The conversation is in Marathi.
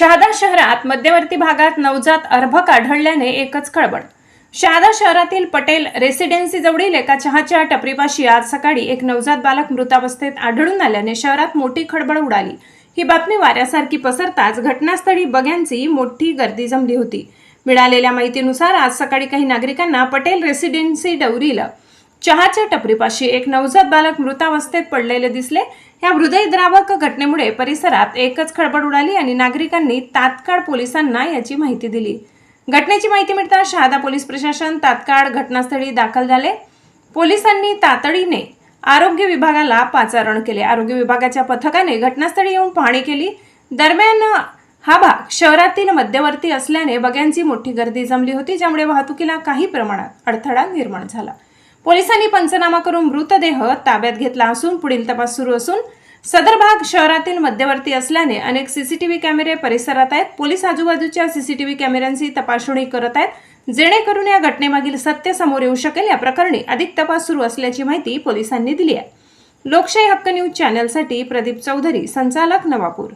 शहादा शहरात मध्यवर्ती भागात नवजात अर्भक आढळल्याने एकच खळबळ शहादा शहरातील पटेल रेसिडेन्सी जवळील एका चहाच्या टपरीपाशी आज सकाळी एक नवजात बालक मृतावस्थेत आढळून आल्याने शहरात मोठी खळबळ उडाली. ही बातमी वाऱ्यासारखी पसरताच घटनास्थळी बग्यांची मोठी गर्दी जमली होती. मिळालेल्या माहितीनुसार आज सकाळी काही नागरिकांना पटेल रेसिडेन्सी डवरीला चहाच्या टपरीपाशी एक नवजात बालक मृतावस्थेत पडलेले दिसले. या हृदयद्रावक घटनेमुळे परिसरात एकच खळबळ उडाली आणि नागरिकांनी तात्काळ पोलिसांना याची माहिती दिली. घटनेची माहिती मिळताच शहादा पोलीस प्रशासन तात्काळ घटनास्थळी दाखल झाले. पोलिसांनी तातडीने आरोग्य विभागाला पाचारण केले. आरोग्य विभागाच्या पथकाने घटनास्थळी येऊन पाहणी केली. दरम्यान हा भाग शहरातील मध्यवर्ती असल्याने बग्यांची मोठी गर्दी जमली होती ज्यामुळे वाहतुकीला काही प्रमाणात अडथळा निर्माण झाला. पोलिसांनी पंचनामा करून मृतदेह ताब्यात घेतला असून पुढील तपास सुरू असून सदर भाग शहरातील मध्यवर्ती असल्याने अनेक सीसीटीव्ही कॅमेरे परिसरात आहेत. पोलीस आजूबाजूच्या सीसीटीव्ही कॅमेऱ्यांची तपासणी करत आहेत. जेणेकरून या घटनेमागील सत्य समोर येऊ शकेल. या प्रकरणी अधिक तपास सुरू असल्याची माहिती पोलिसांनी दिली आहे. लोकशाही हक्क न्यूज चॅनलसाठी प्रदीप चौधरी संचालक नवापूर.